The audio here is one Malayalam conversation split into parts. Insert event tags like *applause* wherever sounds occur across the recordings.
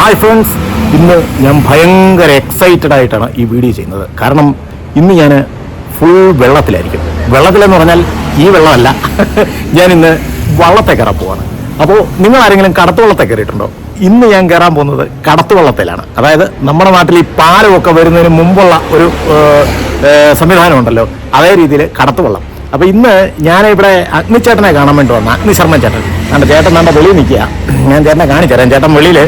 ഹായ് ഫ്രണ്ട്സ് ഇന്ന് ഞാൻ ഭയങ്കര എക്സൈറ്റഡ് ആയിട്ടാണ് ഈ വീഡിയോ ചെയ്യുന്നത്. കാരണം ഇന്ന് ഞാൻ ഫുൾ വെള്ളത്തിലായിരിക്കും. വെള്ളത്തിലെന്ന് പറഞ്ഞാൽ ഈ വെള്ളമല്ല *laughs* ഞാൻ ഇന്ന് വള്ളത്തെ കയറാൻ പോവാണ്. അപ്പോൾ നിങ്ങൾ ആരെങ്കിലും കടത്തുവള്ളത്തെ കയറിയിട്ടുണ്ടോ? ഇന്ന് ഞാൻ കയറാൻ പോകുന്നത് കടത്തുവള്ളത്തിലാണ് അതായത് നമ്മുടെ നാട്ടിൽ ഈ പാലമൊക്കെ വരുന്നതിന് മുമ്പുള്ള ഒരു ഏഹ്, ഏഹ്, സംവിധാനം ഉണ്ടല്ലോ അതേ രീതിയിൽ കടത്തുവള്ളം അപ്പൊ ഇന്ന് ഞാൻ ഇവിടെ അഗ്നിച്ചേട്ടനെ കാണാൻ വേണ്ടി വന്ന അഗ്നിശർമ്മ ചേട്ടൻ. കണ്ട ചേട്ടൻ നമ്മുടെ വെളിയിൽ നിൽക്കുക. ഞാൻ ചേട്ടനെ കാണിച്ചുതരാം. ചേട്ടൻ വെളിയിൽ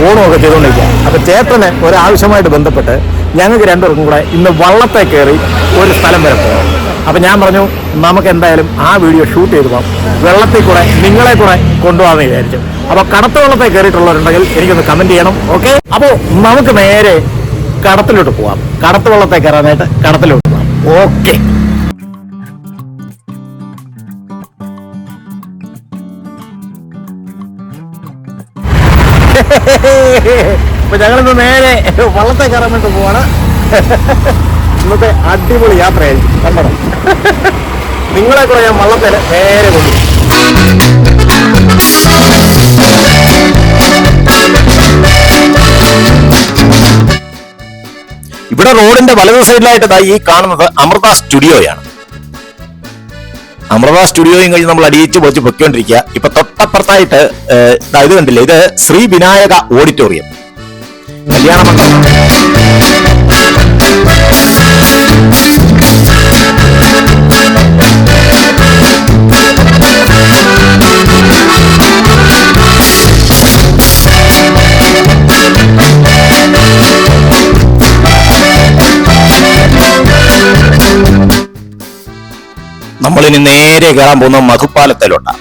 ഫോണും ഒക്കെ ചെയ്തുകൊണ്ടിരിക്കുക. അപ്പൊ ചേട്ടന് ഒരാവശ്യമായിട്ട് ബന്ധപ്പെട്ട് ഞങ്ങൾക്ക് രണ്ടുപേർക്കും കൂടെ ഇന്ന് വള്ളത്തെ കയറി ഒരു സ്ഥലം വരെ പോകാം. അപ്പൊ ഞാൻ പറഞ്ഞു നമുക്ക് എന്തായാലും ആ വീഡിയോ ഷൂട്ട് ചെയ്ത് പോകാം. വെള്ളത്തിൽ കൂടെ നിങ്ങളെ കൂടെ കൊണ്ടുപോകാമെന്ന് വിചാരിച്ചു. അപ്പൊ കടത്ത വെള്ളത്തെ കയറിയിട്ടുള്ളവരുണ്ടെങ്കിൽ എനിക്കൊന്ന് കമന്റ് ചെയ്യണം ഓക്കെ അപ്പോൾ നമുക്ക് നേരെ കടത്തിലോട്ട് പോവാം. കടത്ത് വെള്ളത്തെ കയറാനായിട്ട് കടത്തിലോട്ട് പോവാം. ഓക്കെ അപ്പൊ ഞങ്ങളിന്ന് നേരെ വള്ളത്തെ കയറാൻ പോവാണ്. ഇന്നത്തെ അടിപൊളി യാത്രയായിരിക്കും. കണ്ടോ? നിങ്ങളെ കൂടെ ഞാൻ വള്ളത്തേൽ നേരെ കൊണ്ടു ഇവിടെ റോഡിന്റെ വലതു സൈഡിലായിട്ട് ഈ കാണുന്നത് അമൃത സ്റ്റുഡിയോയാണ്. അമൃത സ്റ്റുഡിയോയും കഴിഞ്ഞ് നമ്മൾ അടിയിച്ച് പൊളിച്ച് പൊയ്ക്കൊണ്ടിരിക്കുക. ഇപ്പൊ തൊട്ടപ്പുറത്തായിട്ട് ഇത് കണ്ടില്ലേ? ഇത് ശ്രീ വിനായക ഓഡിറ്റോറിയം. കല്യാണ മണ്ഡപം. നമ്മളിനി നേരെ കയറാൻ പോകുന്ന മധുപ്പാലത്തിലോട്ടാണ്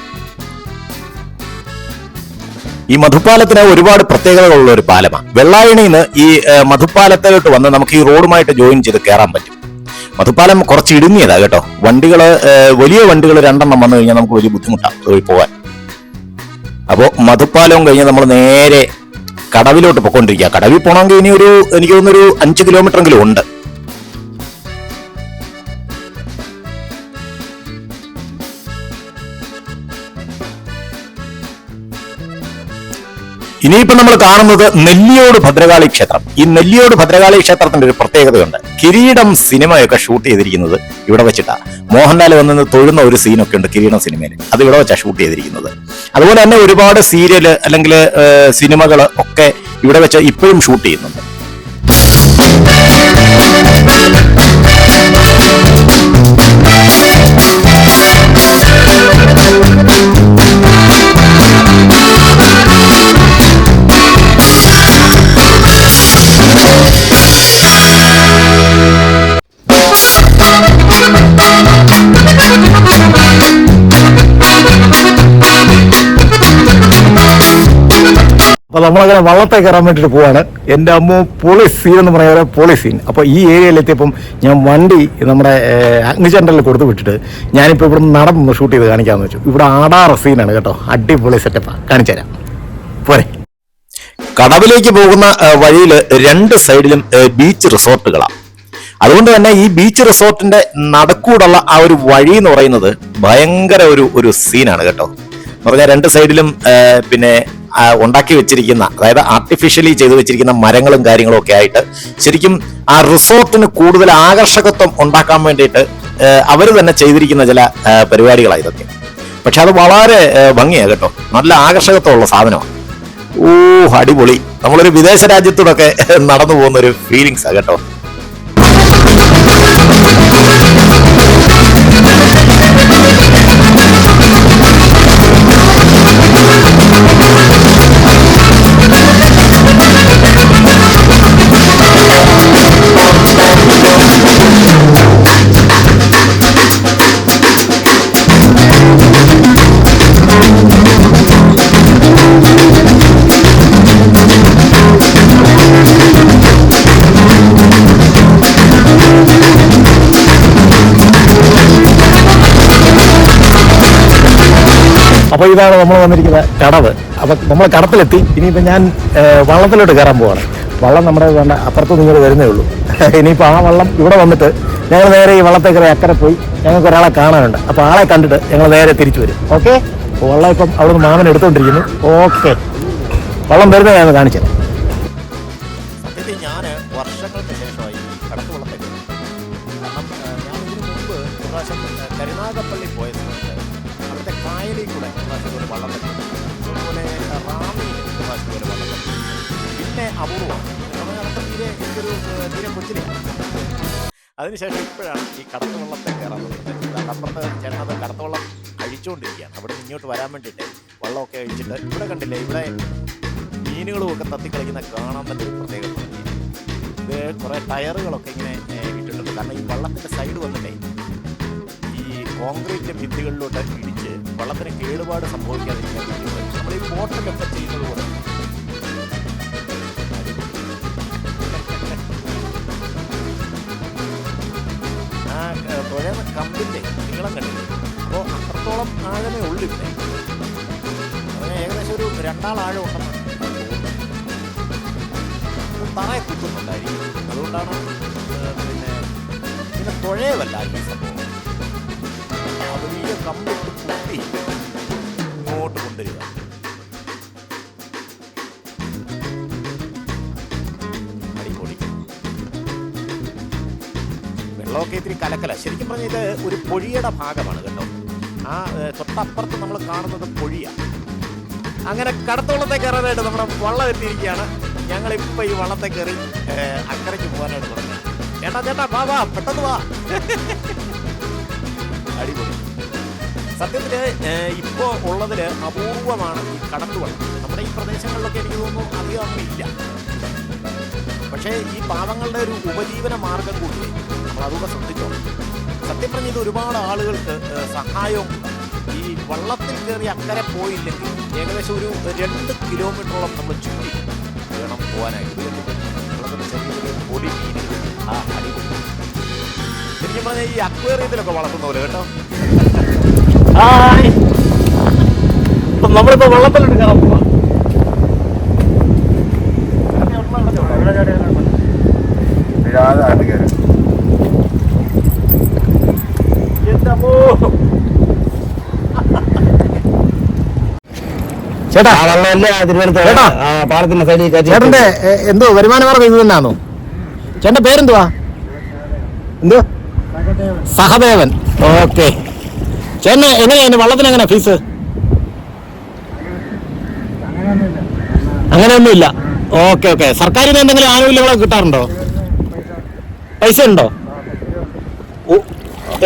ഈ മധുപ്പാലത്തിന് ഒരുപാട് പ്രത്യേകതകളുള്ള ഒരു പാലമാണ് വെള്ളായണിന്ന് ഈ ഏഹ്, മധുപ്പാലത്തിലോട്ട് വന്ന് നമുക്ക് ഈ റോഡുമായിട്ട് ജോയിൻ ചെയ്ത് കയറാൻ പറ്റും. മധുപ്പാലം കുറച്ച് ഇടുങ്ങിയതാ കേട്ടോ. വണ്ടികൾ വലിയ വണ്ടികൾ രണ്ടെണ്ണം വന്നു കഴിഞ്ഞാൽ നമുക്ക് വലിയ ബുദ്ധിമുട്ടാണ് പോകാൻ അപ്പോൾ മധുപ്പാലവും കഴിഞ്ഞ് നമ്മൾ നേരെ കടവിലോട്ട് പൊക്കോണ്ടിരിക്കുക കടവിൽ പോകണമെങ്കിൽ ഇനി ഒരു എനിക്ക് തോന്നുന്നൊരു അഞ്ച് കിലോമീറ്റർ എങ്കിലും ഉണ്ട്. ഇനിയിപ്പോ നമ്മൾ കാണുന്നത് നെല്ലിയോട് ഭദ്രകാളി ക്ഷേത്രം. ഈ നെല്ലിയോട് ഭദ്രകാളി ക്ഷേത്രത്തിന്റെ ഒരു പ്രത്യേകതയുണ്ട്. കിരീടം സിനിമയൊക്കെ ഷൂട്ട് ചെയ്തിരിക്കുന്നത് ഇവിടെ വെച്ചിട്ടാണ് മോഹൻലാൽ വന്ന് തൊഴുന്ന ഒരു സീനൊക്കെ ഉണ്ട് കിരീടം സിനിമയിൽ അത് ഇവിടെ വെച്ചാണ് ഷൂട്ട് ചെയ്തിരിക്കുന്നത്. അതുപോലെ തന്നെ ഒരുപാട് സീരിയൽ അല്ലെങ്കിൽ സിനിമകൾ ഒക്കെ ഇവിടെ വെച്ച് ഇപ്പോഴും ഷൂട്ട് ചെയ്യുന്നുണ്ട്. അപ്പൊ നമ്മളങ്ങനെ വള്ളത്തെ കയറാൻ വേണ്ടിയിട്ട് പോവാണ്. എന്റെ അമ്മ പൊളി സീൻ എന്ന് പറയുന്ന പൊളി സീൻ അപ്പോൾ ഈ ഏരിയയിലെത്തിയപ്പം ഞാൻ വണ്ടി നമ്മുടെ അഗ്നിചണ്ടലിൽ കൊടുത്തു വിട്ടിട്ട് ഞാനിപ്പോ ഇവിടെ നടന്ന് ഷൂട്ട് ചെയ്ത് കാണിക്കാന്ന് വെച്ചു. ഇവിടെ ആടാറ് സീനാണ് കേട്ടോ. അടിപൊളി സെറ്റപ്പാണ് കാണിച്ചു തരാം. പോരെ. കടവിലേക്ക് പോകുന്ന വഴിയിൽ രണ്ട് സൈഡിലും ബീച്ച് റിസോർട്ടുകളാണ് അതുകൊണ്ട് തന്നെ ഈ ബീച്ച് റിസോർട്ടിന്റെ നടക്കൂടുള്ള ആ ഒരു വഴി എന്ന് പറയുന്നത് ഭയങ്കര ഒരു ഒരു സീനാണ് കേട്ടോ. എന്ന് പറഞ്ഞാൽ രണ്ട് സൈഡിലും പിന്നെ ഉണ്ടാക്കി വെച്ചിരിക്കുന്ന അതായത് ആർട്ടിഫിഷ്യലി ചെയ്തു വെച്ചിരിക്കുന്ന മരങ്ങളും കാര്യങ്ങളും ഒക്കെ ആയിട്ട് ശരിക്കും ആ റിസോർട്ടിന് കൂടുതൽ ആകർഷകത്വം ഉണ്ടാക്കാൻ വേണ്ടിയിട്ട് അവർ തന്നെ ചെയ്തിരിക്കുന്ന ചില പരിപാടികളാണ് ഇതൊക്കെ. പക്ഷെ അത് വളരെ ഭംഗിയാണ് കേട്ടോ. നല്ല ആകർഷകത്വമുള്ള സാധനമാണ് ഓ അടിപൊളി. നമ്മളൊരു വിദേശ രാജ്യത്തൂടൊക്കെ നടന്നു പോകുന്ന ഒരു ഫീലിങ്സാണ് കേട്ടോ. അപ്പൊ ഇതാണ് നമ്മൾ വന്നിരിക്കുന്ന കടവ്. അപ്പൊ നമ്മൾ കടത്തിലെത്തി. ഇനിയിപ്പോ ഞാൻ വള്ളത്തിലോട്ട് കയറാൻ പോവാണ്. വള്ളം നമ്മുടെ വേണ്ട അപ്പുറത്ത് നിങ്ങൾ വരുന്നേ ഉള്ളൂ. ഇനിയിപ്പോ ആ വള്ളം ഇവിടെ വന്നിട്ട് ഞങ്ങൾ നേരെ ഈ വള്ളത്തെ കയറി അക്കരെ പോയി ഞങ്ങൾക്ക് ഒരാളെ കാണാനുണ്ട്. അപ്പൊ ആളെ കണ്ടിട്ട് ഞങ്ങൾ നേരെ തിരിച്ചു വരും. ഓക്കെ? വള്ളം ഇപ്പം അവിടുന്ന് മാമൻ എടുത്തോണ്ടിരിക്കുന്നു. ഓക്കെ. വള്ളം വരുന്നതാണ് ഞാൻ അതിനുശേഷം ഇപ്പോഴാണ് ഈ കടത്തുവള്ളത്തെ കയറാൻ തുടങ്ങുന്നത് അപ്പുറത്ത് ചേട്ടനത് കടത്തുവള്ളം അഴിച്ചുകൊണ്ടിരിക്കുകയാണ് അവിടെ നിന്ന് ഇങ്ങോട്ട് വരാൻ വേണ്ടിയിട്ട് വള്ളമൊക്കെ അഴിച്ചിട്ട് ഇവിടെ കണ്ടില്ലേ ഇവിടെ മീനുകളും ഒക്കെ തത്തിക്കളിക്കുന്ന കാണാൻ തന്നെ ഒരു പ്രത്യേക ഇത് കുറേ ടയറുകളൊക്കെ ഇങ്ങനെ ഇട്ടിട്ടുണ്ട്. കാരണം ഈ വള്ളത്തിന്റെ സൈഡ് വന്നിട്ടേ ഈ കോൺക്രീറ്റ് ഭിത്തികളിലോട്ട് ഇടിച്ച് വള്ളത്തിന് കേടുപാട് സംഭവിക്കാതിരിക്കാൻ നമ്മൾ ഈ ബോട്ടിലൊക്കെ ചെയ്യുന്നത് പോലെ തുഴയുന്ന കമ്പിന്റെ നീളം കണ്ടില്ല? അപ്പോൾ അത്രത്തോളം ആഴമേ ഉള്ളൂ ഇവിടെ. അതിന് ഏകദേശം ഒരു രണ്ടാൾ ആഴം ഉണ്ടെന്ന് താഴെ കുത്തുന്നുണ്ടായിരിക്കും. അതുകൊണ്ടാണ് പിന്നെ പിന്നെ തുഴയവല്ല ഈ സംഭവം. വലിയ കമ്പിട്ട് കുത്തി ഇങ്ങോട്ട് കൊണ്ടുവരിക. വെള്ളമൊക്കെ ഇത്തിരി കലക്കല. ശരിക്കും പറഞ്ഞാൽ ഇത് ഒരു പൊഴിയുടെ ഭാഗമാണ് കേട്ടോ. ആ തൊട്ടപ്പുറത്ത് നമ്മൾ കാണുന്നത് പൊഴിയാണ് അങ്ങനെ കടത്തോളത്തെ കയറാനായിട്ട് നമ്മുടെ വള്ളം എത്തിയിരിക്കുകയാണ്. ഞങ്ങൾ ഇപ്പൊ ഈ വള്ളത്തെ കയറി അക്കരയ്ക്ക് പോകാനായിട്ട് തുടങ്ങി ചേട്ടാ ചേട്ടാ വാ വാ പെട്ടെന്ന് വാ. അടിപൊളി. സത്യത്തിൽ ഇപ്പോൾ ഇപ്പോ ഉള്ളതിൽ അപൂർവമാണ് ഈ കടത്തുവള്ളം നമ്മുടെ ഈ പ്രദേശങ്ങളിലൊക്കെ എനിക്ക് തോന്നുന്നു അധികം ഇല്ല. പക്ഷേ ഈ പാവങ്ങളുടെ ഒരു ഉപജീവന മാർഗം കൂടി അതുകൂടെ ശ്രദ്ധിച്ചോ? സത്യം ഒരുപാട് ആളുകൾക്ക് സഹായവും ഈ വള്ളത്തിൽ കയറി അക്കരെ പോയില്ലെങ്കിൽ ഏകദേശം ഒരു രണ്ട് കിലോമീറ്ററോളം നമ്മൾ ചുറ്റി വേണം പോകാനായിട്ട് ചെറിയ ചെറിയ പൊടി ആ ശരിക്കും പറഞ്ഞാൽ ഈ അക്വേറിയത്തിലൊക്കെ വളർത്തുന്ന പോലെ കേട്ടോ. നമ്മളിപ്പോ വെള്ളത്തിലോട്ട് കയറാൻ പോവാ എന്റെ അമ്മോ ചേട്ടാ വെള്ളമല്ലേ തിരുവനന്തപുരം. ചേട്ടാ. പാലത്തിന്റെ സൈഡിൽ കയറ്റി. ചേട്ടന്റെ എന്തോ വരുമാന മാർഗം ഇത് തന്നെയാണോ ചേട്ടന്റെ പേരെന്തുവാ? എന്തോ? സഹദേവൻ. ഓക്കെ. ചേട്ടന് എങ്ങനെയാണ് വള്ളത്തിന് എങ്ങനെ ഫീസ്? അങ്ങനെയൊന്നുമില്ല. Okay okay. സർക്കാരിന് എന്തെങ്കിലും ആനുകൂല്യങ്ങളൊക്കെ കിട്ടാറുണ്ടോ? പൈസ ഉണ്ടോ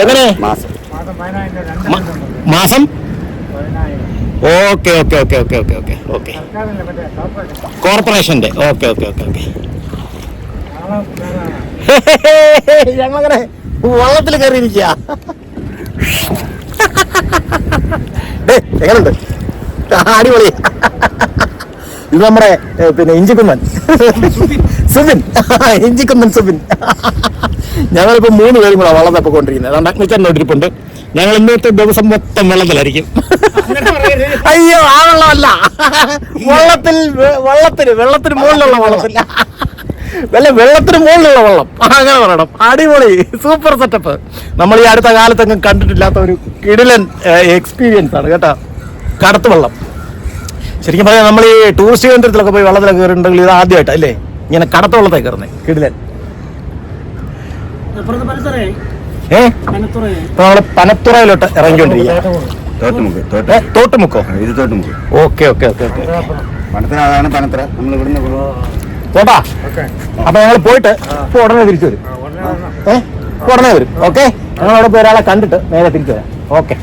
എങ്ങനെ? മാസം? Okay okay okay okay okay okay okay. കോർപ്പറേഷന്റെ ഓക്കെ ഓക്കെ ഓക്കെ ഓക്കെ. *laughs* ഞങ്ങളങ്ങനെ വള്ളത്തിൽ കയറിയിരിക്കുക *laughs* എങ്ങനുണ്ട്? അടിപൊളി. ഇത് നമ്മുടെ പിന്നെ ഇഞ്ചിക്കുന്നൻ സുബിൻ. ഇഞ്ചിക്കുന്നൻ സുബിൻ. ഞങ്ങളിപ്പോ മൂന്ന് പേരും കൂടെ വള്ളം തപ്പിക്കൊണ്ടിരിക്കുന്നത് അതുകൊണ്ട് അഗ്നിച്ചൻ നോട്ടിരിപ്പുണ്ട് ഞങ്ങൾ ഇന്നത്തെ ദിവസം മൊത്തം വെള്ളത്തിലായിരിക്കും. അയ്യോ ആ വെള്ളമല്ല. വെള്ളത്തിൽ വെള്ളത്തിന് വള്ളത്തിന് മുകളിലുള്ള വെള്ളത്തില്ല വല്ല വെള്ളത്തിന് മുകളിലുള്ള വെള്ളം. അങ്ങനെ പറയണം. അടിപൊളി സൂപ്പർ സെറ്റപ്പ് നമ്മൾ ഈ അടുത്ത കാലത്തൊന്നും കണ്ടിട്ടില്ലാത്ത ഒരു കിടിലൻ എക്സ്പീരിയൻസ് ആണ് കേട്ടോ. കടത്ത് വെള്ളം. ശരിക്കും പറഞ്ഞാൽ നമ്മൾ ഈ ടൂറിസ്റ്റ് കേന്ദ്രത്തിലൊക്കെ പോയി വെള്ളത്തിലൊക്കെ കയറിയിട്ടുണ്ടെങ്കിൽ ഇത് ആദ്യമായിട്ട് അല്ലേ? ഇങ്ങനെ കടത്തു വെള്ളത്തെ കയറുന്നത് കിടിലൻ. ഏ? ഇപ്പൊ നമ്മൾ പനത്തുറയിലോട്ട് ഇറങ്ങിക്കൊണ്ടിരിക്കുക തോട്ടുമുക്ക് ഇത് Thottumukku. Okay okay okay okay. പണത്തിന് അതാണ് പണത്ര നമ്മൾ ഇവിടുന്ന് പോട്ടാ അപ്പൊ ഞങ്ങൾ പോയിട്ട് ഇപ്പൊ ഉടനെ തിരിച്ചു വരും. ഏ? ഉടനെ വരും. ഓക്കെ? ഞങ്ങൾ അവിടെ പോയി ഒരാളെ കണ്ടിട്ട് നേരെ തിരിച്ചു വരാം. ഓക്കെ.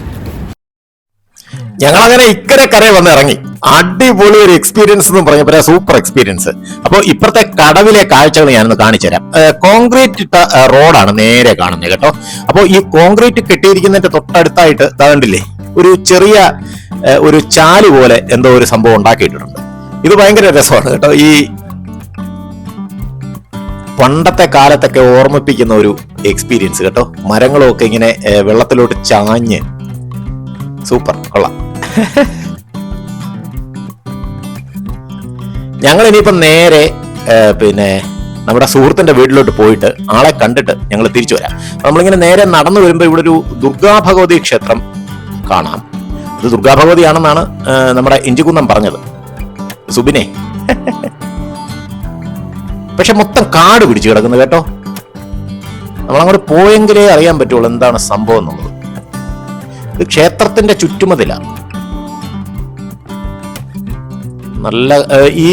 ഞങ്ങൾ അങ്ങനെ ഇക്കരെ കരയെ വന്ന് ഇറങ്ങി. അടിപൊളി ഒരു എക്സ്പീരിയൻസ് എന്ന് പറഞ്ഞപ്പോ സൂപ്പർ എക്സ്പീരിയൻസ് അപ്പോൾ ഇപ്പുറത്തെ കടവിലെ കാഴ്ചകൾ ഞാനൊന്ന് കാണിച്ചു തരാം. കോൺക്രീറ്റ് ഇട്ട റോഡാണ് നേരെ കാണുന്നത് കേട്ടോ. അപ്പോൾ ഈ കോൺക്രീറ്റ് കെട്ടിയിരിക്കുന്നതിന്റെ തൊട്ടടുത്തായിട്ട് ദാ കണ്ടില്ലേ? ഒരു ചെറിയ ഒരു ചാൽ പോലെ എന്തോ ഒരു സംഭവം ഉണ്ടാക്കിയിട്ടുണ്ട്. ഇത് ഭയങ്കര രസമാണ് കേട്ടോ. ഈ പണ്ടത്തെ കാലത്തൊക്കെ ഓർമ്മിപ്പിക്കുന്ന ഒരു എക്സ്പീരിയൻസ് കേട്ടോ. മരങ്ങളൊക്കെ ഇങ്ങനെ വെള്ളത്തിലോട്ട് ചാഞ്ഞ്. സൂപ്പർ കൊള്ളാം. ഞങ്ങൾ ഇനിയിപ്പം നേരെ പിന്നെ നമ്മുടെ സുഹൃത്തിന്റെ വീട്ടിലോട്ട് പോയിട്ട് ആളെ കണ്ടിട്ട് ഞങ്ങൾ തിരിച്ചു വരാം. നമ്മളിങ്ങനെ നേരെ നടന്നു വരുമ്പോൾ ഇവിടെ ഒരു ദുർഗാ ഭഗവതി ക്ഷേത്രം കാണാം. ഇത് ദുർഗാഭഗവതിയാണെന്നാണ് നമ്മുടെ ഇഞ്ചിക്കുന്നം പറഞ്ഞത്. സുബിനെ. പക്ഷെ മൊത്തം കാട് പിടിച്ചു കിടക്കുന്നു കേട്ടോ. നമ്മളങ്ങോട്ട് പോയെങ്കിലേ അറിയാൻ പറ്റുള്ളൂ എന്താണ് സംഭവം എന്നുള്ളത്. ഇത് ക്ഷേത്രത്തിന്റെ ചുറ്റുമതിലാണ്. നല്ല ഈ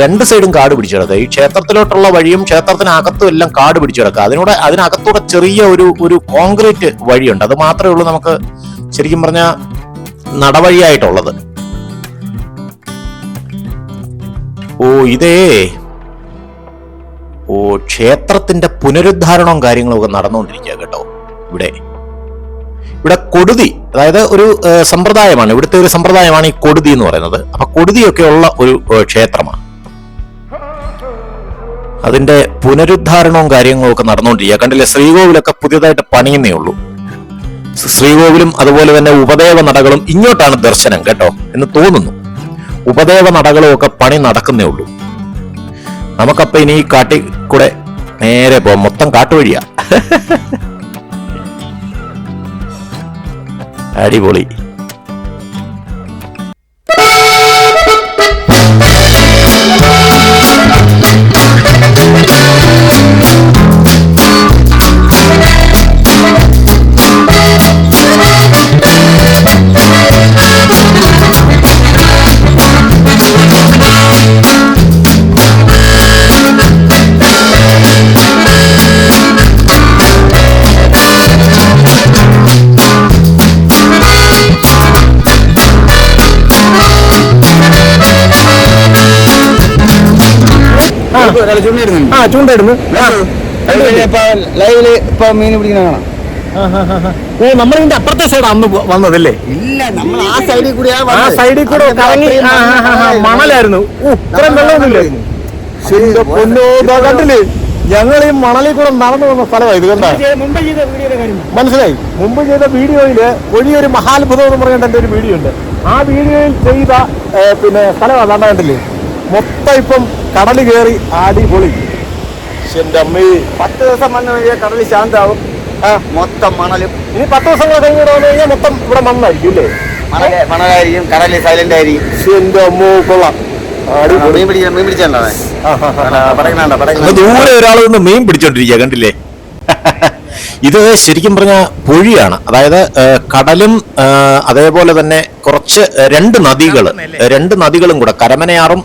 രണ്ട് സൈഡും കാട് പിടിച്ചു കിടക്കുക. ഈ ക്ഷേത്രത്തിലോട്ടുള്ള വഴിയും ക്ഷേത്രത്തിനകത്തും എല്ലാം കാട് പിടിച്ചു കിടക്കുക. അതിനോട് അതിനകത്തൂടെ ചെറിയ ഒരു ഒരു കോൺക്രീറ്റ് വഴിയുണ്ട്. അത് മാത്രമേ ഉള്ളൂ നമുക്ക് ശരിക്കും പറഞ്ഞ നടവഴിയായിട്ടുള്ളത്. ഓ ഇതേ. ഓ ക്ഷേത്രത്തിന്റെ പുനരുദ്ധാരണവും കാര്യങ്ങളും ഒക്കെ നടന്നുകൊണ്ടിരിക്കുക കേട്ടോ ഇവിടെ. ഇവിടെ കൊടുതി അതായത് ഒരു സമ്പ്രദായമാണ്. ഇവിടുത്തെ ഒരു സമ്പ്രദായമാണ് ഈ കൊടുതി എന്ന് പറയുന്നത്. അപ്പൊ കൊടുതിയൊക്കെ ഉള്ള ഒരു ക്ഷേത്രമാണ്. അതിന്റെ പുനരുദ്ധാരണവും കാര്യങ്ങളും ഒക്കെ നടന്നുകൊണ്ടിരിക്കുക. കണ്ടില്ലേ? ശ്രീകോവിലൊക്കെ പുതിയതായിട്ട് പണിയുന്നേ ഉള്ളൂ. ശ്രീകോവിലും അതുപോലെ തന്നെ ഉപദേവ നടകളും ഇങ്ങോട്ടാണ് ദർശനം കേട്ടോ എന്ന് തോന്നുന്നു. ഉപദേവ നടകളും ഒക്കെ പണി നടക്കുന്നേ ഉള്ളൂ. നമുക്കപ്പൊ ഇനി ഈ നേരെ പോവാം. മൊത്തം കാട്ടുവഴിയാ. *laughs* അടിപൊളി. ചൂണ്ടായിരുന്നു ലൈവിൽ ഇപ്പൊ മീൻ പിടിക്കുന്ന കാണാം. ഓ നമ്മൾ ഇതിന്റെ അപ്പുറത്തെ സൈഡ് അന്ന് വന്നതല്ലേ? ഇല്ല നമ്മൾ ആ സൈഡിൽ കൂടി ആ സൈഡിൽ കൂടെ കറങ്ങി. മണലായിരുന്നു. ഇത്രയും വെള്ളമൊന്നുമില്ലായിരുന്നു ശരിന്റെ പൊന്നോ കണ്ടില്ലേ? ഞങ്ങൾ ഈ മണലിൽ കൂടെ നടന്നു വന്ന സ്ഥലമാണ് ഇത് കണ്ടാ. മനസ്സിലായി? മുമ്പ് ചെയ്ത വീഡിയോയിൽ വലിയൊരു മഹാത്ഭുതം എന്ന് പറയേണ്ട എന്റെ ഒരു വീഡിയോ ഉണ്ട്. ആ വീഡിയോയിൽ ചെയ്ത പിന്നെ സ്ഥലം അതാണ്ട് കണ്ടില്ലേ? മൊത്തം ഇപ്പം കടൽ കയറി അടിപൊളി. എന്റെ അമ്മേ. പത്ത് ദിവസം വന്നു കഴിഞ്ഞാൽ കടൽ ശാന്താവും. ആ. മൊത്തം മണലും. ഇനി പത്ത് ദിവസങ്ങൾ കഴിഞ്ഞിട്ട് വന്നു കഴിഞ്ഞാൽ മൊത്തം ഇവിടെ മണ്ണായിരിക്കും അല്ലേ? മണൽ മണലായിരിക്കും കടൽ സൈലന്റ് ആയിരിക്കും. ശ്ശെ, എന്റെ അമ്മോ കൊള്ളാം. മീൻ പിടിക്കാൻ മീൻ ആ, ആ. പടക്കണ ദൂരെ ഒരാൾ നിന്ന് മീൻ പിടിച്ചോണ്ടിരിക്കുക കണ്ടില്ലേ? ഇത് ശരിക്കും പറഞ്ഞ പൊഴിയാണ്. അതായത് കടലും അതേപോലെ തന്നെ കുറച്ച് രണ്ട് നദികൾ രണ്ട് നദികളും കൂടെ കരമനയാറും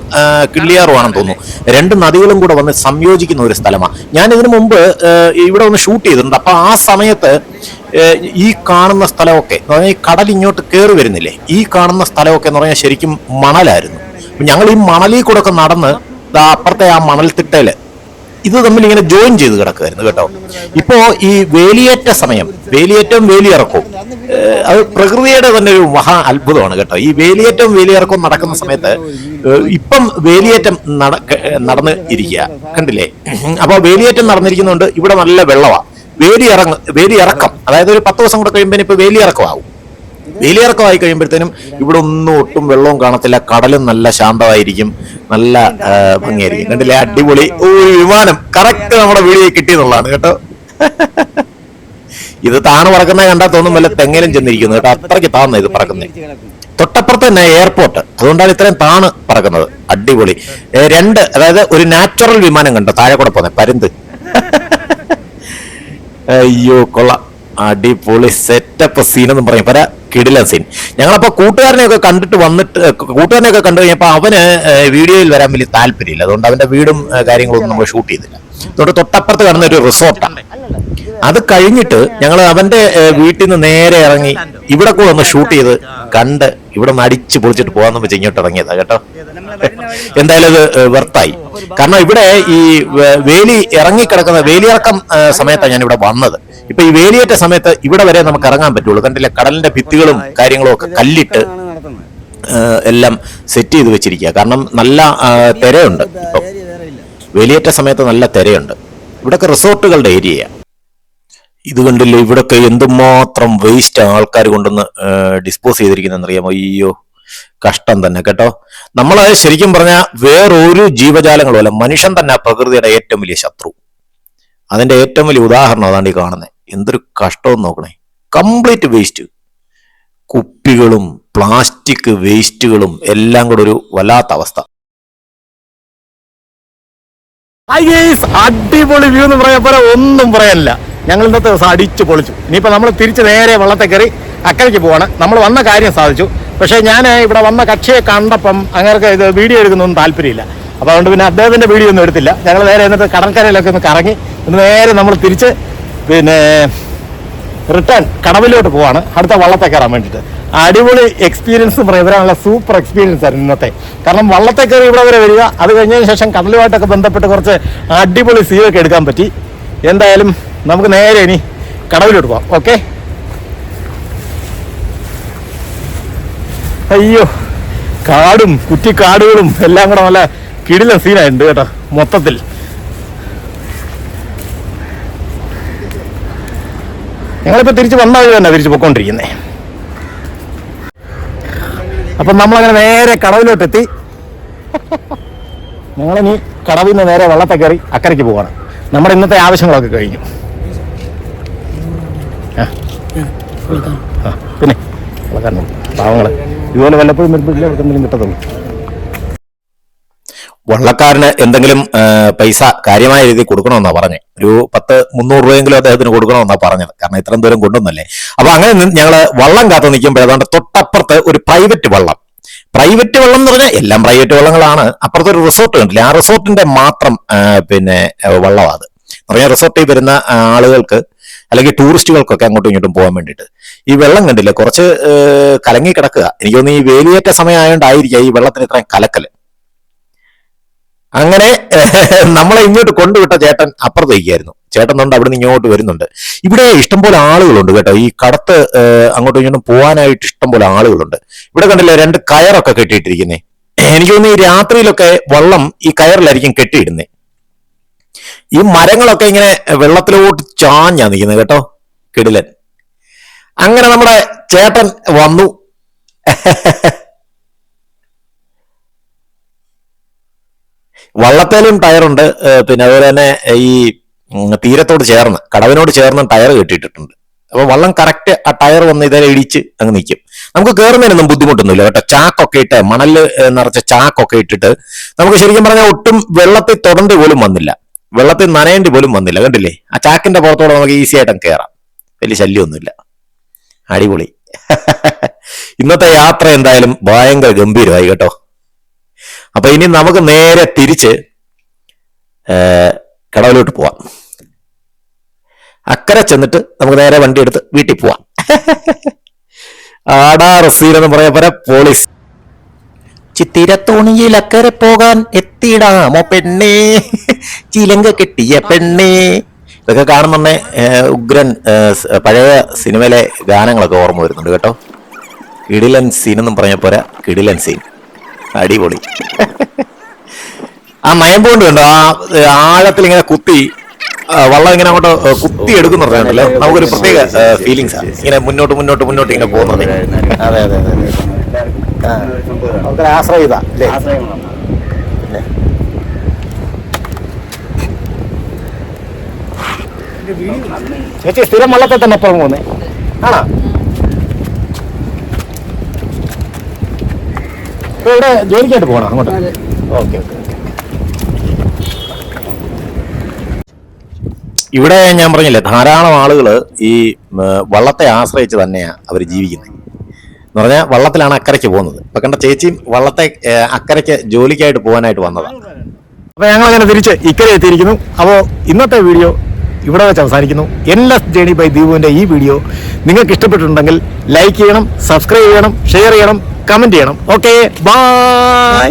കിള്ളിയാറുമാണെന്ന് കിള്ളിയാറും തോന്നുന്നു. രണ്ട് നദികളും കൂടെ വന്ന് സംയോജിക്കുന്ന ഒരു സ്ഥലമാണ് ഞാൻ ഇതിനു മുമ്പ് ഇവിടെ ഒന്ന് ഷൂട്ട് ചെയ്തിട്ടുണ്ട്. അപ്പൊ ആ സമയത്ത് ഈ കാണുന്ന സ്ഥലമൊക്കെ എന്ന് പറഞ്ഞാൽ ഈ കടൽ ഇങ്ങോട്ട് കയറി വരുന്നില്ലേ? ഈ കാണുന്ന സ്ഥലമൊക്കെ എന്ന് പറഞ്ഞാൽ ശരിക്കും മണലായിരുന്നു. ഞങ്ങൾ ഈ മണലിൽ കൂടെ ഒക്കെ നടന്ന് അപ്പുറത്തെ ആ മണൽത്തിട്ടയിൽ ഇത് തമ്മിൽ ഇങ്ങനെ ജോയിൻ ചെയ്ത് കിടക്കുമായിരുന്നു കേട്ടോ. ഇപ്പോ ഈ വേലിയേറ്റ സമയം വേലിയേറ്റവും വേലിയിറക്കവും അത് പ്രകൃതിയുടെ തന്നെ ഒരു മഹാ അത്ഭുതമാണ് കേട്ടോ. ഈ വേലിയേറ്റവും വേലിയിറക്കവും നടക്കുന്ന സമയത്ത് ഇപ്പം വേലിയേറ്റം നട നടന്ന് ഇരിക്കുക. കണ്ടില്ലേ? അപ്പൊ വേലിയേറ്റം നടന്നിരിക്കുന്നുണ്ട് ഇവിടെ നല്ല വെള്ളമാണ് വേലിയിറങ്ങ വേലിയിറക്കം അതായത് ഒരു പത്ത് ദിവസം കൂടെ കഴിയുമ്പോൾ ഇപ്പൊ വേലിയിറക്കമാവും. വേലിയിറക്കമായി കഴിയുമ്പോഴത്തേനും ഇവിടെ ഒന്നും ഒട്ടും വെള്ളവും കാണത്തില്ല. കടലും നല്ല ശാന്തമായിരിക്കും. നല്ല ഭംഗിയായിരിക്കും. കണ്ടില്ലേ? അടിപൊളി ഓ വിമാനം. കറക്റ്റ് നമ്മുടെ വീടിയെ കിട്ടിയെന്നുള്ളതാണ് കേട്ടോ. ഇത് താണു പറക്കുന്ന കണ്ടാൽ തോന്നും വല്ല തെങ്ങലും ചെന്നിരിക്കുന്നു കേട്ടോ. അത്രയ്ക്ക് താന്ന ഇത് പറക്കുന്നത് തൊട്ടപ്പുറത്ത് തന്നെ എയർപോർട്ട്. അതുകൊണ്ടാണ് ഇത്രയും താണ് പറക്കുന്നത്. അടിപൊളി. രണ്ട് അതായത് ഒരു നാച്ചുറൽ വിമാനം കണ്ടോ? താഴെ കൂടെ പോന്നെ. പരുന്ത്. അയ്യോ കൊള്ളാം. അടിപൊളി സെറ്റപ്പ് സീൻ എന്ന് പറയും. പല കിടിലൻ സീൻ ഞങ്ങളപ്പോ കൂട്ടുകാരനെയൊക്കെ കണ്ടിട്ട് വന്നിട്ട് കൂട്ടുകാരനെ കൂട്ടുകാരനെയൊക്കെ കണ്ടു കഴിഞ്ഞപ്പോ അവന് വീഡിയോയിൽ വരാൻ വലിയ താല്പര്യമില്ല. അതുകൊണ്ട് അവന്റെ വീടും കാര്യങ്ങളൊന്നും നമ്മൾ ഷൂട്ട് ചെയ്തില്ല. അതുകൊണ്ട് തൊട്ടപ്പുറത്ത് കാണുന്ന ഒരു റിസോർട്ടാണ് അത് കഴിഞ്ഞിട്ട് ഞങ്ങൾ അവന്റെ വീട്ടിൽ നിന്ന് നേരെ ഇറങ്ങി ഇവിടെ കൂടെ ഒന്ന് ഷൂട്ട് ചെയ്ത് കണ്ട് ഇവിടെ നിന്ന് അടിച്ച് പൊളിച്ചിട്ട് പോകാന്ന് വെച്ച് ഇങ്ങോട്ട് ഇറങ്ങിയതാ കേട്ടോ? എന്തായാലും അത് വെർത്തായി. കാരണം ഇവിടെ ഈ വേലി ഇറങ്ങിക്കിടക്കുന്ന വേലിയിറക്കം സമയത്താണ് ഞാൻ ഇവിടെ വന്നത്. ഇപ്പൊ ഈ വേലിയേറ്റ സമയത്ത് ഇവിടെ വരെ നമുക്ക് ഇറങ്ങാൻ പറ്റുള്ളൂ. കണ്ടില്ലേ കടലിന്റെ ഭിത്തികളും കാര്യങ്ങളും ഒക്കെ കല്ലിട്ട് എല്ലാം സെറ്റ് ചെയ്ത് വെച്ചിരിക്കുക. കാരണം നല്ല തിരയുണ്ട് ഇപ്പം. വേലിയേറ്റ സമയത്ത് നല്ല തിരയുണ്ട്. ഇവിടൊക്കെ റിസോർട്ടുകളുടെ ഏരിയയാണ് ഇത് കണ്ടില്ലേ ഇവിടൊക്കെ എന്തുമാത്രം വേസ്റ്റ് ആൾക്കാർ കൊണ്ടുവന്ന് ഡിസ്പോസ് ചെയ്തിരിക്കുന്നതെന്ന് അറിയാമോ? അയ്യോ. കഷ്ടം തന്നെ കേട്ടോ? നമ്മൾ ശരിക്കും പറഞ്ഞാൽ വേറൊരു ജീവജാലങ്ങളും അല്ല മനുഷ്യൻ തന്നെ പ്രകൃതിയുടെ ഏറ്റവും വലിയ ശത്രു. അതിന്റെ ഏറ്റവും വലിയ ഉദാഹരണം അതാണ് ഈ കാണുന്നത് എന്തൊരു കഷ്ടവും നോക്കണേ. കംപ്ലീറ്റ് വേസ്റ്റ് കുപ്പികളും പ്ലാസ്റ്റിക് വേസ്റ്റുകളും എല്ലാം കൂടെ ഒരു വല്ലാത്ത അവസ്ഥ. അടിപൊളി വ്യൂ എന്ന് പറയാൻ പോലെ ഒന്നും പറയാനില്ല ഞങ്ങൾ ഇന്നത്തെ ദിവസം അടിച്ചു പൊളിച്ചു. ഇനിയിപ്പോൾ നമ്മൾ തിരിച്ച് നേരെ വള്ളത്തെ കയറി അക്കരയ്ക്ക് പോവാണ്. നമ്മൾ വന്ന കാര്യം സാധിച്ചു. പക്ഷേ ഞാൻ ഇവിടെ വന്ന കക്ഷിയെ കണ്ടപ്പം അങ്ങനെ ഇത് വീഡിയോ എടുക്കുന്നൊന്നും താല്പര്യമില്ല. അപ്പോൾ അതുകൊണ്ട് പിന്നെ അദ്ദേഹത്തിന്റെ വീഡിയോ ഒന്നും എടുത്തില്ല. ഞങ്ങൾ നേരെ എന്നിട്ട് കടൽക്കരയിലൊക്കെ ഒന്ന് കറങ്ങി ഇന്ന് നേരെ നമ്മൾ തിരിച്ച് പിന്നെ റിട്ടേൺ കടവിലോട്ട് പോവാണ്. അടുത്ത വള്ളത്തെ കയറാൻ വേണ്ടിയിട്ട്. അടിപൊളി എക്സ്പീരിയൻസ് പറയാനുള്ള സൂപ്പർ എക്സ്പീരിയൻസ് ആയിരുന്നു ഇന്നത്തെ. കാരണം വള്ളത്തെ കയറി ഇവിടെ വരെ വരിക അത് കഴിഞ്ഞതിന് ശേഷം കടലുമായിട്ടൊക്കെ ബന്ധപ്പെട്ട് കുറച്ച് അടിപൊളി സീവൊക്കെ എടുക്കാൻ പറ്റി. എന്തായാലും നമുക്ക് നേരെ ഇനി കടവിലോട്ട് പോവാം. ഓക്കെ അയ്യോ കാടും കുറ്റിക്കാടുകളും എല്ലാം കൂടെ നല്ല കിടില സീനായിട്ടുണ്ട് കേട്ടോ മൊത്തത്തിൽ. ഞങ്ങളിപ്പോൾ തിരിച്ച് വന്ന വഴി തന്നെ തിരിച്ച് പൊക്കോണ്ടിരിക്കുന്നേ. അപ്പം നമ്മളങ്ങനെ നേരെ കടവിലോട്ട് എത്തി ഞങ്ങളിനി കടവിൽ നിന്ന് നേരെ വെള്ളത്തെ കയറി അക്കരയ്ക്ക് പോവാണ്. നമ്മുടെ ഇന്നത്തെ ആവശ്യങ്ങളൊക്കെ കഴിഞ്ഞു. പിന്നെ പാവങ്ങൾ. ഇതുപോലെ വല്ലപ്പോഴും വരുമ്പോഴില്ല അവർക്ക് എന്തെങ്കിലും കിട്ടത്തുള്ളൂ. വള്ളക്കാരന് എന്തെങ്കിലും പൈസ കാര്യമായ രീതിയിൽ കൊടുക്കണമെന്നാ പറഞ്ഞത് ഒരു പത്ത് മുന്നൂറ് രൂപയെങ്കിലും അദ്ദേഹത്തിന് കൊടുക്കണമെന്നാ പറഞ്ഞത്. കാരണം ഇത്രയും ദൂരം കൊണ്ടുവന്നല്ലേ. അപ്പൊ അങ്ങനെ ഞങ്ങൾ വള്ളം കാത്തു നിൽക്കുമ്പോൾ ഏതാണ്ട് തൊട്ടപ്പുറത്ത് ഒരു പ്രൈവറ്റ് വള്ളം. പ്രൈവറ്റ് വള്ളം എന്ന് പറഞ്ഞാൽ എല്ലാം പ്രൈവറ്റ് വള്ളങ്ങളാണ്. അപ്പുറത്ത് ഒരു റിസോർട്ട് കണ്ടില്ല? ആ റിസോർട്ടിന്റെ മാത്രം പിന്നെ വള്ളമാണ് പറഞ്ഞാൽ റിസോർട്ടിൽ വരുന്ന ആളുകൾക്ക് അല്ലെങ്കിൽ ടൂറിസ്റ്റുകൾക്കൊക്കെ അങ്ങോട്ടും ഇങ്ങോട്ടും പോകാൻ വേണ്ടിയിട്ട്. ഈ വെള്ളം കണ്ടില്ലേ? കുറച്ച് കലങ്ങി കിടക്കുക. എനിക്ക് തോന്നുന്നു ഈ വേലിയേറ്റ സമയമായോണ്ടായിരിക്കാം ഈ വെള്ളത്തിന് ഇത്രയും കലക്കൽ. അങ്ങനെ നമ്മളെ ഇങ്ങോട്ട് കൊണ്ടുവിട്ട ചേട്ടൻ അപ്പുറത്തേക്കായിരുന്നു. ചേട്ടൻ തൊണ്ട് അവിടെ നിന്ന് ഇങ്ങോട്ട് വരുന്നുണ്ട്. ഇവിടെ ഇഷ്ടംപോലെ ആളുകളുണ്ട് കേട്ടോ. ഈ കടത്ത് അങ്ങോട്ടും ഇങ്ങോട്ടും പോകാനായിട്ട് ഇഷ്ടംപോലെ ആളുകളുണ്ട്. ഇവിടെ കണ്ടില്ലേ രണ്ട് കയറൊക്കെ കെട്ടിയിട്ടിരിക്കുന്നേ. എനിക്ക് തോന്നുന്നു ഈ രാത്രിയിലൊക്കെ വള്ളം ഈ കയറിലായിരിക്കും കെട്ടിയിടുന്നേ. ഈ മരങ്ങളൊക്കെ ഇങ്ങനെ വെള്ളത്തിലോട്ട് ചാഞ്ഞാ നിൽക്കുന്നത് കേട്ടോ കിടിലൻ. അങ്ങനെ നമ്മുടെ ചേട്ടൻ വന്നു. വള്ളത്തേലും ടയറുണ്ട് പിന്നെ അതുപോലെ തന്നെ ഈ തീരത്തോട് ചേർന്ന് കടവിനോട് ചേർന്ന് ടയർ കെട്ടിയിട്ടിട്ടുണ്ട്. അപ്പൊ വള്ളം കറക്റ്റ് ആ ടയർ വന്ന് ഇതേ ഇടിച്ച് അങ്ങ് നിൽക്കും. നമുക്ക് കയറുന്നതിനൊന്നും ബുദ്ധിമുട്ടൊന്നുമില്ല കേട്ടോ. ചാക്കൊക്കെ ഇട്ട് മണൽ നിറച്ച ചാക്കൊക്കെ ഇട്ടിട്ട് നമുക്ക് ശരിക്കും പറഞ്ഞാൽ ഒട്ടും വെള്ളത്തിൽ തുടണ്ടി പോലും വന്നില്ല. വെള്ളത്തിൽ നനയേണ്ടി പോലും വന്നില്ല. കണ്ടില്ലേ? ആ ചാക്കിന്റെ പുറത്തോടെ നമുക്ക് ഈസി ആയിട്ടും കയറാം വലിയ ശല്യമൊന്നുമില്ല. അടിപൊളി. *laughs* ഇന്നത്തെ യാത്ര എന്തായാലും ഭയങ്കര ഗംഭീരമായി കേട്ടോ. അപ്പൊ ഇനി നമുക്ക് നേരെ തിരിച്ച് കടവിലോട്ട് പോവാം. അക്കരെ ചെന്നിട്ട് നമുക്ക് നേരെ വണ്ടി എടുത്ത് വീട്ടിൽ പോവാം. *laughs* ആടാ റസീൽ എന്ന് പറയാ പോരാ പോലീസ് ചിത്തിരത്തോണിയിൽ അക്കരെ പോകാൻ എത്തിയിടാമോ പെണ്ണേ? ചിലങ്ക കെട്ടിയ പെണ്ണേ. ഇതൊക്കെ കാണുന്ന ഉഗ്രൻ പഴയ സിനിമയിലെ ഗാനങ്ങളൊക്കെ ഓർമ്മ വരുന്നുണ്ട് കേട്ടോ. കിടിലൻ സീൻ എന്നും പറഞ്ഞ പോരാ കിടിലൻ സീൻ. അടിപൊളി. ആ നയമ്പോണ്ട് കണ്ടോ? ആ ആഴത്തിൽ ഇങ്ങനെ കുത്തി വള്ളം ഇങ്ങനെ അങ്ങോട്ട് കുത്തി കുത്തി എടുക്കുന്നുണ്ടല്ലോ നമുക്കൊരു പ്രത്യേക ഫീലിങ്സ് ആണ് ഇങ്ങനെ മുന്നോട്ട് മുന്നോട്ട് മുന്നോട്ട് ഇങ്ങനെ പോകുന്നത്. അതെ അതെ അതെ. ആ, നമുക്കൊരു ആശ്രയിത അല്ലേ? ചേച്ചി സ്ഥിരം വള്ളത്തെ തന്നെ എപ്പോഴും പോകുന്നേ? ആണോ? ഇപ്പൊ ഇവിടെ ജോലിക്കായിട്ട് പോകണം അങ്ങോട്ട്? ഓക്കെ ഓക്കെ ഇവിടെ ഞാൻ പറഞ്ഞില്ലേ ധാരാളം ആളുകൾ ഈ വള്ളത്തെ ആശ്രയിച്ച് തന്നെയാണ് അവർ ജീവിക്കുന്നത് എന്ന് പറഞ്ഞാൽ വള്ളത്തിലാണ് അക്കരയ്ക്ക് പോകുന്നത്. അപ്പൊ കണ്ട ചേച്ചിയും വള്ളത്തെ അക്കരയ്ക്ക് ജോലിക്കായിട്ട് പോകാനായിട്ട് വന്നതാണ് അപ്പൊ ഞങ്ങൾ അങ്ങനെ തിരിച്ച് ഇക്കരെ എത്തിയിരിക്കുന്നു. അപ്പോൾ ഇന്നത്തെ വീഡിയോ ഇവിടെ വെച്ച് അവസാനിക്കുന്നു. എല്ലാ ജേണി ബൈ ദീപുവിന്റെ ഈ വീഡിയോ നിങ്ങൾക്ക് ഇഷ്ടപ്പെട്ടിട്ടുണ്ടെങ്കിൽ ലൈക്ക് ചെയ്യണം സബ്സ്ക്രൈബ് ചെയ്യണം ഷെയർ ചെയ്യണം കമന്റ് ചെയ്യണം. Okay bye